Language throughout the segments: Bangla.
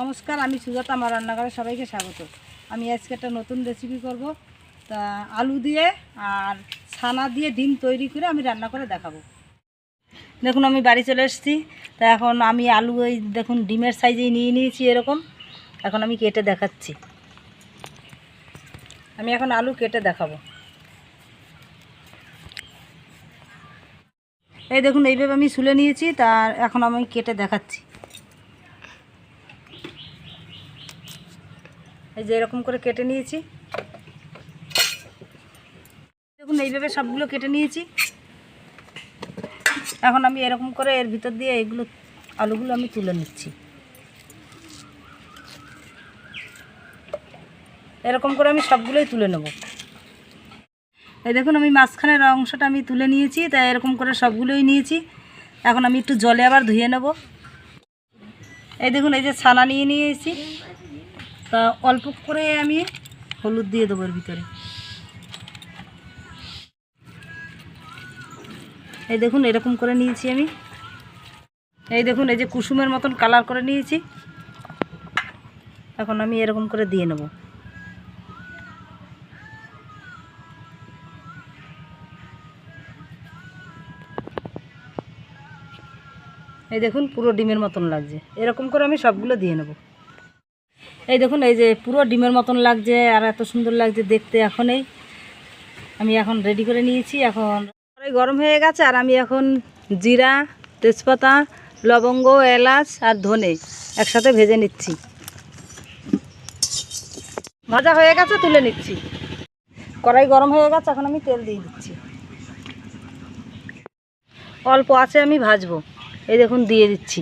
নমস্কার, আমি সুজাতা, আমার রান্নাঘরে সবাইকে স্বাগত। আমি আজকে একটা নতুন রেসিপি করব। তা আলু দিয়ে আর ছানা দিয়ে ডিম তৈরি করে আমি রান্না করে দেখাবো। দেখুন, আমি বাড়ি চলে এসেছি। তা এখন আমি আলু ওই দেখুন, ডিমের সাইজেই নিয়ে নিয়েছি এরকম। এখন আমি কেটে দেখাচ্ছি। আমি এখন আলু কেটে দেখাবো। এই দেখুন, এইভাবে আমি শুলে নিয়েছি। তার এখন আমি কেটে দেখাচ্ছি। এই যে এরকম করে কেটে নিয়েছি। দেখুন, এইভাবে সবগুলো কেটে নিয়েছি। এখন আমি এরকম করে এর ভিতর দিয়ে এগুলো, আলুগুলো আমি তুলে নিচ্ছি। এরকম করে আমি সবগুলোই তুলে নেব। এই দেখুন, আমি মাঝখানের অংশটা আমি তুলে নিয়েছি তাই এরকম করে সবগুলোই নিয়েছি। এখন আমি একটু জলে আবার ধুয়ে নেব। এই দেখুন, এই যে ছানা নিয়ে নিয়েছি। তা অল্প করে আমি হলুদ দিয়ে দেবো এর ভিতরে। এই দেখুন, এরকম করে নিয়েছি আমি। এই দেখুন, এই যে কুসুমের মতন কালার করে নিয়েছি। এখন আমি এরকম করে দিয়ে নেব। এই দেখুন, পুরো ডিমের মতন লাগছে। এরকম করে আমি সবগুলো দিয়ে নেব। এই দেখুন, এই যে পুরো ডিমের মতন লাগছে আর এত সুন্দর লাগছে দেখতে এখনই। আমি এখন রেডি করে নিয়েছি, এখন গরম হয়ে গেছে আর আমি এখন জিরা, তেজপাতা, লবঙ্গ, এলাচ আর ধনে একসাথে ভেজে নিচ্ছি। ভাজা হয়ে গেছে, তুলে নিচ্ছি। কড়াই গরম হয়ে গেছে, এখন আমি তেল দিয়ে দিচ্ছি। অল্প আছে, আমি ভাজবো। এই দেখুন, দিয়ে দিচ্ছি।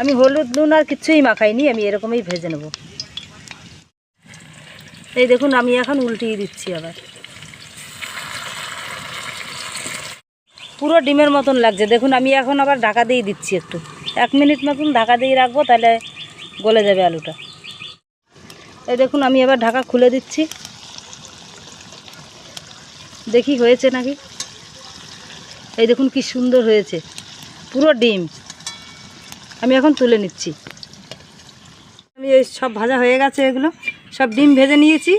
আমি হলুদ, নুন আর কিছুই মাখাইনি, আমি এরকমই ভেজে নেব। এই দেখুন, আমি এখন উল্টিয়ে দিচ্ছি আবার। পুরো ডিমের মতন লাগছে। দেখুন, আমি এখন আবার ঢাকা দিয়ে দিচ্ছি একটু। এক মিনিট মতন ঢাকা দিয়ে রাখব, তাহলে গলে যাবে আলুটা। এই দেখুন, আমি আবার ঢাকা খুলে দিচ্ছি। দেখি হয়েছে নাকি? এই দেখুন, কি সুন্দর হয়েছে। পুরো ডিম। আমি এখন তুলে নিচ্ছি। আমি এই সব ভাজা হয়ে গেছে এগুলো। সব ডিম ভেজে নিয়েছি,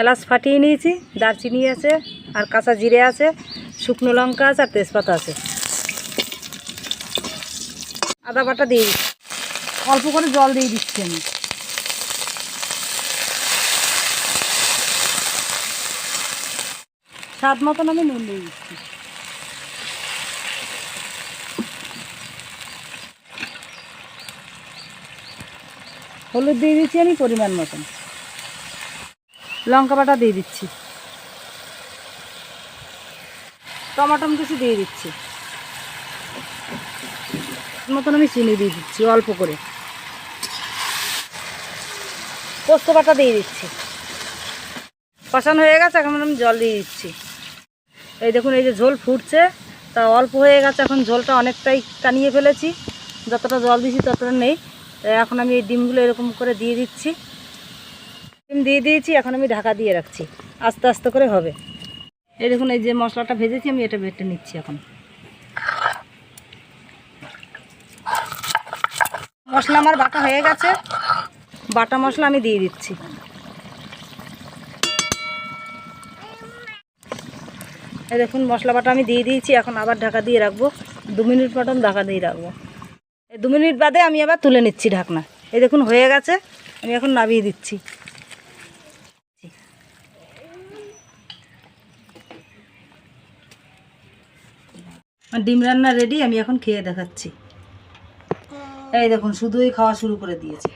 এলাচ ফাটিয়ে নিয়েছি, দারচিনি আছে, আর কাঁচা জিরে আছে, শুকনো লঙ্কা আছে, আর তেজপাতা আছে। আদা বাটা দিয়ে অল্প করে জল দিয়ে দিচ্ছি আমি। স্বাদ মতন আমি নুন দিয়ে দিচ্ছি। হলুদ দিয়ে দিচ্ছি আমি পরিমাণ মতন। লঙ্কা বাটা দিয়ে দিচ্ছি। টমাটম কিছু দিয়ে দিচ্ছি। মতন আমি চিনি দিয়ে দিচ্ছি অল্প করে। পোস্ত বাটা দিয়ে দিচ্ছি। কষানো হয়ে গেছে, এখন আমি জল দিয়ে দিচ্ছি। এই দেখুন, এই যে ঝোল ফুটছে, তা অল্প হয়ে গেছে, এখন ঝোলটা অনেকটাই টানিয়ে ফেলেছি। যতটা জল দিয়েছি ততটা নেই। তাই এখন আমি এই ডিমগুলো এরকম করে দিয়ে দিচ্ছি। ডিম দিয়ে দিয়েছি, এখন আমি ঢাকা দিয়ে রাখছি। আস্তে আস্তে করে হবে। এই দেখুন, এই যে মশলাটা ভেজেছি, আমি এটা বেটে নিচ্ছি এখন। মশলা আমার বাটা হয়ে গেছে। বাটা মশলা আমি দিয়ে দিচ্ছি। দেখুন, মশলা বাটা আমি দিয়ে দিয়েছি, এখন আবার ঢাকা দিয়ে রাখব। দু মিনিট মতন ঢাকা দিয়ে রাখব। দু মিনিট বাদে আমি আবার তুলে নিচ্ছি ঢাকনা। এই দেখুন, হয়ে গেছে। আমি এখন নামিয়ে দিচ্ছি। ডিম রান্না রেডি আমি এখন খেয়ে দেখাচ্ছি। এই দেখুন, শুধুই খাওয়া শুরু করে দিয়েছে।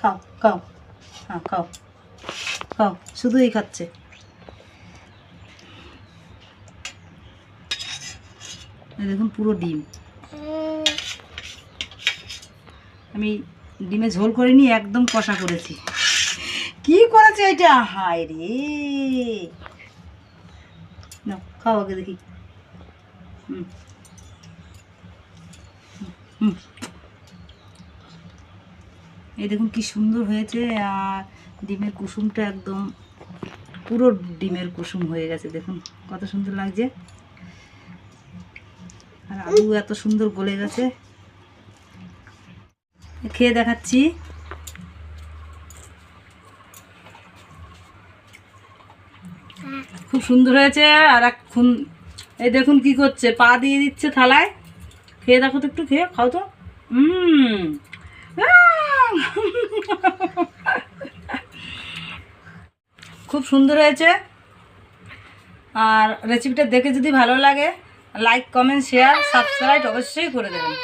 খাও খাও হ্যাঁ খাও খাও, শুধুই খাচ্ছে। দেখুন, পুরো ডিম। আমি ডিমে ঝোল করিনি একদম কষা করেছি। কি করেছে এটা? হায় রে। না খাও আগে দেখি। হুম। হুম। এই দেখুন কি সুন্দর হয়েছে, আর ডিমের কুসুমটা একদম পুরো ডিমের কুসুম হয়ে গেছে, দেখুন কত সুন্দর লাগছে। আর আলু এত সুন্দর গলে গেছে। খেয়ে দেখাচ্ছি। খুব সুন্দর হয়েছে, আর এখন এই দেখুন কি করছে, পা দিয়ে দিচ্ছে থালায়। খেয়ে দেখো তো একটু, খেয়ে খাও তো। খুব সুন্দর হয়েছে। আর রেসিপিটা দেখে যদি ভালো লাগে লাইক কমেন্ট শেয়ার সাবস্ক্রাইব অবশ্যই করে দেবেন।